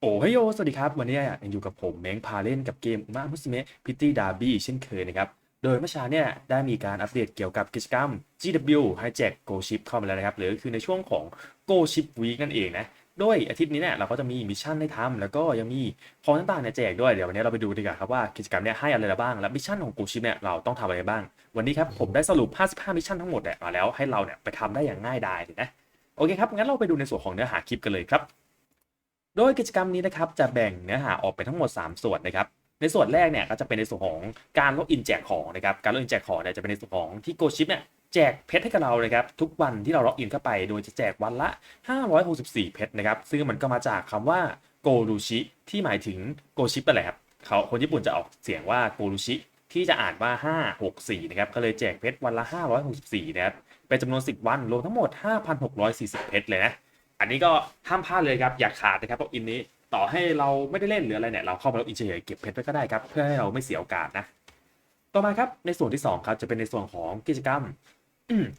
โอ้เฮยโย สวัสดีครับ วันนี้ยังอยู่กับผมเม้งพาเล่นกับเกมมามุสเมะพิตตี้ดาร์บี้เช่นเคยนะครับ โดยเมื่อเช้าเนี่ยได้มีการอัปเดตเกี่ยวกับกิจกรรม GW Hijack Go Ship เข้ามาแล้วนะครับ หรือคือในช่วงของ Go Ship Week นั่นเองนะ โดยอาทิตย์นี้เนี่ยเราก็จะมีมิชชั่นให้ทำแล้วก็ยังมีของต่างๆเนี่ยแจกด้วย เดี๋ยววันนี้เราไปดูดีกว่าครับว่ากิจกรรมเนี่ยให้อะไรบ้าง และมิชชั่นของ Go Ship เนี่ยเราต้องทำอะไรบ้าง วันนี้ครับผมได้สรุป 55 มิชชั่นทั้งหมดเนี่ยมาแล้วให้เราเนี่ยไปทำได้อย่างง่ายดายเลยนะ โอเคครับงั้นเราไปดูในส่วนของเนื้อหาคลิปกันเลยครับ โดยกิจกรรมนี้นะครับจะแบ่งเนื้อหาออกเป็นทั้งหมด 3 ส่วนนะครับในส่วนแรกเนี่ยก็จะเป็นในส่วนของการล็อกอินแจกของนะครับการล็อกอินแจกของเนี่ยจะเป็นในส่วนของที่โกชิปเนี่ยแจกเพชรให้กับเรานะครับทุกวันที่เราล็อกอินเข้าไป โดยจะแจกวันละ 564 เพชรนะครับซึ่งมันก็มาจากคำว่าโกรูชิที่หมายถึงโกชิปนั่นแหละครับเขาคนญี่ปุ่นจะออกเสียงว่าโกรูชิที่จะอ่านว่า 564 นะครับก็เลยแจกเพชรวันละ 564 นะครับเป็นจำนวน 10 วันรวมทั้งหมด 5,640 เพชรเลยนะ อันนี้ก็ห้ามพลาดเลยครับอย่าขาดนะครับล็อกอินนี้ต่อให้เราไม่ได้เล่นหรืออะไรเนี่ยเราเข้ามาล็อกอินเฉยๆเก็บเพชรไว้ก็ได้ครับเพื่อให้เราไม่เสียโอกาสนะ ต่อมาครับในส่วนที่2ครับจะเป็นในส่วนของกิจกรรม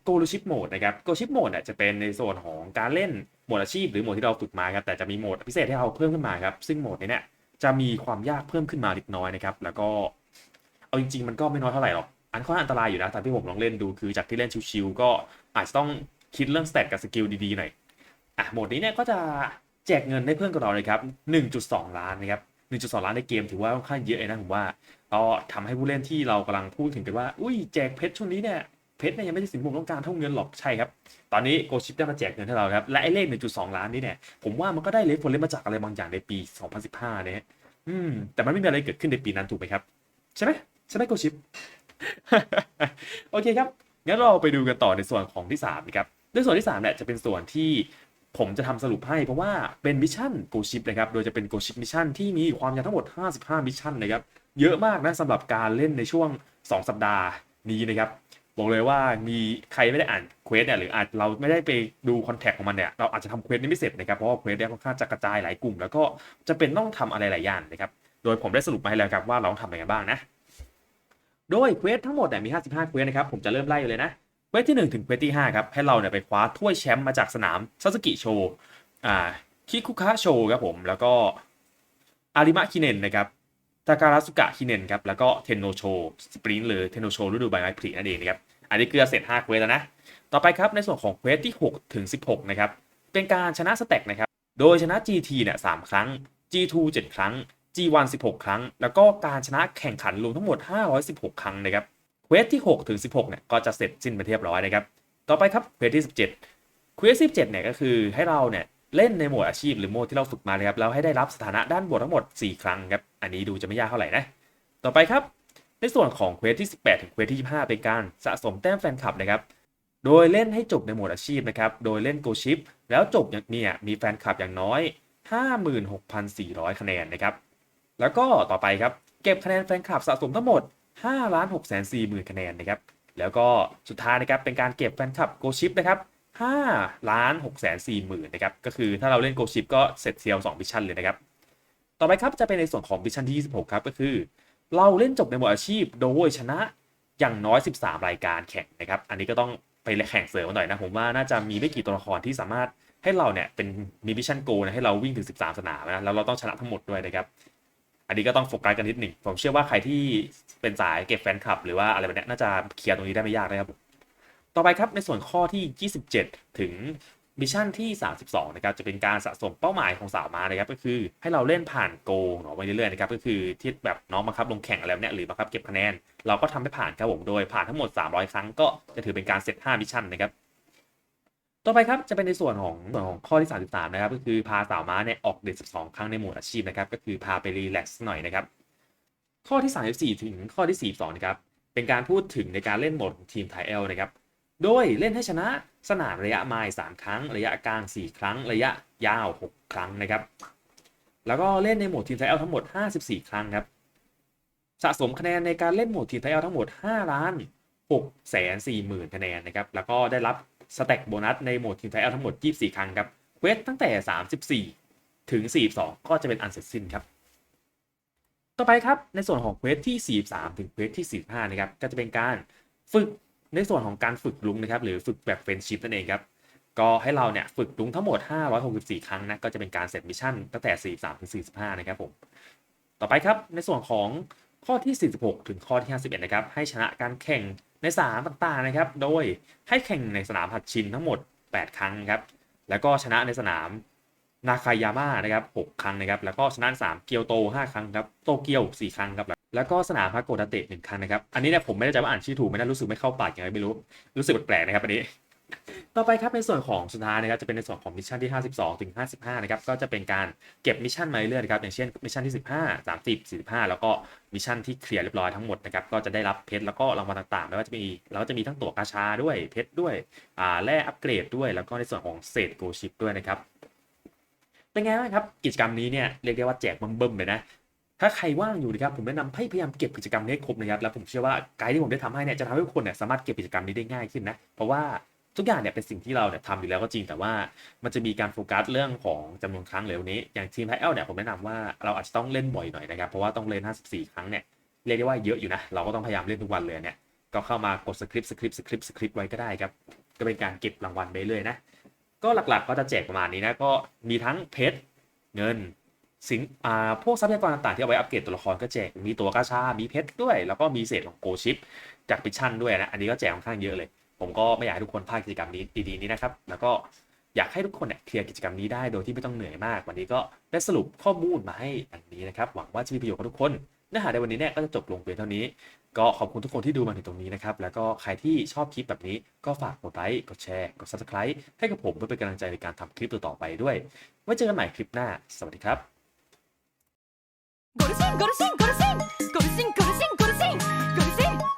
โกลูชิปโหมดนะครับโกชิปโหมดเนี่ยจะเป็นในส่วนของการเล่นโหมดอาชีพหรือโหมดที่เราฝึกมาครับแต่จะมีโหมดพิเศษให้เราเพิ่มขึ้นมาครับซึ่งโหมดนี้เนี่ยจะมีความยากเพิ่มขึ้นมาเล็กน้อยนะครับแล้วก็เอาจริงๆมันก็ไม่น้อยเท่าไหร่หรอกอันค่อนข้างอันตรายอยู่นะตามที่ผมลองเล่นดูคือจากที่เล่นชิวๆก็อาจจะต้องคิดเรื่องสเตตกับสกิลดีๆหน่อย อะโหมดนี้เนี่ยก็จะแจกเงินให้เพื่อนกับเราเลยครับ 1.2 ล้านนะครับ 1.2 ล้านในเกมถือว่าค่อนข้างเยอะนะผมว่าก็ทำให้ผู้เล่นที่เรากำลังพูดถึงกันว่า อุ้ยแจกเพชรช่วงนี้เนี่ยเพชรเนี่ยยังไม่ใช่สิ่งที่ผมต้องการเท่าเงินหรอกใช่ครับ ตอนนี้โกชิปได้มาแจกเงินให้เราครับ และไอ้เลข 1.2 ล้านนี้เนี่ยผมว่ามันก็ได้เลฟโฟลเลนมาจากอะไรบางอย่างในปี 2015 เนี่ยอืม แต่มันไม่มีอะไรเกิดขึ้นในปีนั้นถูกไหมครับ ใช่ไหมใช่ไหมโกชิป โอเคครับงั้นเราไปดูกันต่อในส่วนของที่3นะครับในส่วนที่3เนี่ยจะเป็นส่วนที่ ผมจะทำสรุปให้เพราะว่าเป็นมิชชั่นโกชิปนะครับโดยจะเป็นโกชิปมิชชั่นที่มีความยาวทั้งหมด 55 มิชชั่นนะครับเยอะมากนะสำหรับการเล่นในช่วง 2 สัปดาห์นี้นะครับบอกเลยว่ามีใครไม่ได้อ่านเควสเนี่ยหรืออาจเราไม่ได้ไปดูคอนแทคของมันเนี่ยเราอาจจะทำเควสนี้ไม่เสร็จนะครับเพราะว่าเควสเนี่ยค่อนข้างจะกระจายหลายกลุ่ม แล้วก็จะเป็นต้องทำอะไรหลายอย่างนะครับโดยผมได้สรุปมาให้แล้วครับว่าเราต้องทำอะไรกันบ้างนะโดยเควสทั้งหมดเนี่ยมี 55 เควสนะครับผมจะเริ่มไล่เลยนะ วสที่ 1 ถึงเวสที่ 5 ครับ ให้เราเนี่ยไปคว้าถ้วยแชมป์มาจากสนามซาสกิโชอ่าคิคุคะโชครับผม แล้วก็อาริมะคิเนนนะครับทาการาสุกะคิเนนครับ แล้วก็เทนโนโชสปรินต์หรือเทนโนโชฤดูใบไม้ผลินั่นเองนะครับ อันนี้เกลือเสร็จ5เควสแล้วนะ ต่อไปครับในส่วนของเควสที่ 6 ถึง 16 นะครับ เป็นการชนะสแต็กนะครับ โดยชนะ GT เนี่ย3ครั้ง G2 7 ครั้ง G1 16 ครั้ง แล้วก็การชนะแข่งขันรวมทั้งหมด 516 ครั้งนะครับ เควสที่ 6 ถึง 16เนี่ยก็จะเสร็จสิ้นไปเรียบร้อยนะครับ ต่อไปครับเควสที่ 17เควสที่17เนี่ยก็คือให้เราเนี่ยเล่นในโหมดอาชีพหรือโหมดที่เราฝึกมานะครับแล้วให้ได้รับสถานะด้านบวกทั้งหมด 4 ครั้งครับ อันนี้ดูจะไม่ยากเท่าไหร่นะ ต่อไปครับ ในส่วนของเควสที่ 18 ถึงเควสที่ 25 เป็นการสะสมแต้มแฟนคลับนะครับ โดยเล่นให้จบในโหมดอาชีพนะครับ โดยเล่นโกชิปแล้วจบอย่างเนี่ยมีแฟนคลับอย่างน้อย 56,400 คะแนนนะครับ แล้วก็ต่อไปครับเก็บคะแนนแฟนคลับสะสมทั้งหมด 5ล้าน6แสน4หมื่นคะแนนนะครับ แล้วก็สุดท้ายนะครับเป็นการเก็บแฟนคลับโกชิปนะครับ5ล้าน6แสน4หมื่นนะครับ ก็คือถ้าเราเล่นโกชิปก็เสร็จเซียว2มิชชั่นเลยนะครับ ต่อไปครับจะเป็นในส่วนของมิชชั่นที่ 26 ครับ ก็คือ เราเล่นจบในโหมดอาชีพโดยชนะอย่างน้อย 13 รายการแข่งนะครับ อันนี้ก็ต้องไปแข่งเสริมหน่อยนะผมว่าน่าจะมีไม่กี่ตัวละครที่สามารถให้เราเนี่ยเป็นมีมิชชั่นโกนะให้เราวิ่งถึง 13 สนามนะแล้วเราต้องชนะทั้งหมดด้วยนะครับ อันนี้ก็ต้องโฟกัสกันนิดหนึ่งผมเชื่อว่าใครที่เป็นสายเก็บแฟนคลับ หรือว่าอะไรแบบนี้น่าจะเคลียร์ตรงนี้ได้ไม่ยากนะครับ ต่อไปครับในส่วนข้อที่ 27 ถึงมิชชั่นที่ 32 นะครับ จะเป็นการสะสมเป้าหมายของสาวมานะครับ ก็คือให้เราเล่นผ่านโกเนาะไปเรื่อยๆนะครับ ก็คือที่แบบน้องบังคับลงแข่งอะไรแบบเนี้ยหรือบังคับเก็บคะแนน เราก็ทำให้ผ่านครับผม โดยผ่านทั้งหมด 300 ครั้งก็จะถือเป็นการเสร็จ 5 มิชชั่นนะครับ ต่อไปครับจะเป็นในส่วนของส่วนของข้อที่ 33 นะครับก็คือพาสาวม้าเนี่ยออกเดท12 ครั้งในหมวดอาชีพนะครับก็คือพาไปรีแลกซ์หน่อยนะครับข้อที่ 34 ถึงข้อที่ 42นะครับเป็นการพูดถึงในการเล่นโหมดทีมไทเอลนะครับโดยเล่นให้ชนะสนามระยะไมล์3ครั้ง ระยะกลาง 4 ครั้ง ระยะยาว 6 ครั้งนะครับแล้วก็เล่นในโหมดทีมไทเอลทั้งหมด 54 ครั้งครับสะสมคะแนนในการเล่นโหมดทีมไทเอลทั้งหมด 5 ล้าน6แสน4หมื่นคะแนนนะครับแล้วก็ได้รับ สแต็กโบนัสในโหมดทีมไทยเอาทั้งหมด 24 ครั้งครับเควสตั้งแต่ 34 ถึง 42 ก็จะเป็นอันเสร็จสิ้นครับ ต่อไปครับในส่วนของเควสที่ 43 ถึงเควสที่ 45 นะครับก็จะเป็นการฝึกในส่วนของการฝึกลุงนะครับหรือฝึกแบบเฟรนชิพนั่นเองครับก็ให้เราเนี่ยฝึกลุงทั้งหมด 564 ครั้งนะก็จะเป็นการเสร็จมิชชั่นตั้งแต่ 43 ถึง 45 นะครับผมต่อไปครับในส่วนของ ข้อที่ 46 ถึงข้อที่ 51 นะครับ ให้ชนะการแข่งในสนามต่างๆนะครับ โดยให้แข่งในสนามหัดชินทั้งหมด 8 ครั้งครับ แล้วก็ชนะในสนามนาคายาม่านะครับ 6 ครั้งนะครับ แล้วก็ชนะสามเกียวโต 5 ครั้งครับ โตเกียว 4 ครั้งครับ แล้วก็สนามฮากโกดาเตะหนึ่งครั้งนะครับ อันนี้เนี่ยผมไม่ได้จำว่าอ่านชื่อถูกไม่ได้รู้สึกไม่เข้าปากยังไงไม่รู้ รู้สึกแปลกๆนะครับอันนี้ ต่อไปครับในส่วนของสุดท้ายนะครับจะเป็นในส่วนของมิชชั่นที่ 52ถึง55นะครับก็จะเป็นการเก็บมิชชั่นมาเรื่อยๆครับอย่างเช่นมิชชั่นที่ 15 30 45 แล้วก็มิชชั่นที่เคลียร์เรียบร้อยทั้งหมดนะครับก็จะได้รับเพชรแล้วก็รางวัลต่างๆไม่ว่าจะมีเราก็จะมีทั้งตั๋วกาชาด้วยเพชรด้วยอ่าแร่อัปเกรดด้วย แล้วก็ในส่วนของเศษโกชิปด้วยนะครับเป็นไงบ้างครับกิจกรรมนี้เนี่ยเรียกได้ว่าแจกบิ่มๆเลยนะถ้าใครว่างอยู่นะครับผมแนะนำให้พยายามเก็บกิจกรรมนี้ครบนะครับแล้วผมเชื่อว่าไกด์ที่ผมได้ทำให้เนี่ยจะทำให้ทุกคนเนี่ยสามารถเก็บกิจกรรมนี้ได้ง่ายขึ้นนะเพราะว่า ทุกอย่างเนี่ยเป็นสิ่งที่เราเนี่ยทำอยู่แล้วก็จริงแต่ว่ามันจะมีการโฟกัสเรื่องของจำนวนครั้งเหลวนี้ อย่างทีมไพเอลเนี่ยผมแนะนำว่าเราอาจจะต้องเล่นบ่อยหน่อยนะครับเพราะว่าต้องเล่น 54 ครั้งเนี่ยเรียกได้ว่าเยอะอยู่นะเราก็ต้องพยายามเล่นทุกวันเลยเนี่ยก็เข้ามากดสคริปต์สคริปต์สคริปต์สคริปต์ไว้ก็ได้ครับก็เป็นการเก็บรางวัลไปเรื่อยนะก็หลักๆก็จะแจกประมาณนี้นะก็มีทั้งเพชรเงินสินอ่าพวกทรัพยากรต่างๆที่เอาไว้อัปเกรดตัวละครก็แจกมีตัวกาชา มีเพชรด้วย แล้วก็มีเศษของโกชิปจากปิชชันด้วยนะ อันนี้ก็แจกค่อนข้างเยอะเลย ผมก็ไม่อยากให้ทุกคนพลาดกิจกรรมนี้ดีๆนี้นะครับ แล้วก็อยากให้ทุกคนเนี่ยเคลียร์กิจกรรมนี้ได้โดยที่ไม่ต้องเหนื่อยมาก วันนี้ก็ได้สรุปข้อมูลมาให้ดังนี้นะครับ หวังว่าจะมีประโยชน์กับทุกคนเนื้อหาในวันนี้เนี่ยก็จะจบลงเพียงเท่านี้ ก็ขอบคุณทุกคนที่ดูมาถึงตรงนี้นะครับ แล้วก็ใครที่ชอบคลิปแบบนี้ก็ฝากกดไลค์กดแชร์กด subscribe ให้กับผมเพื่อเป็นกำลังใจในการทำคลิปต่อๆไปด้วยไว้เจอกันใหม่คลิปหน้า สวัสดีครับゴルシンゴルシンゴルシンゴルシンゴルシンゴルシンゴルシン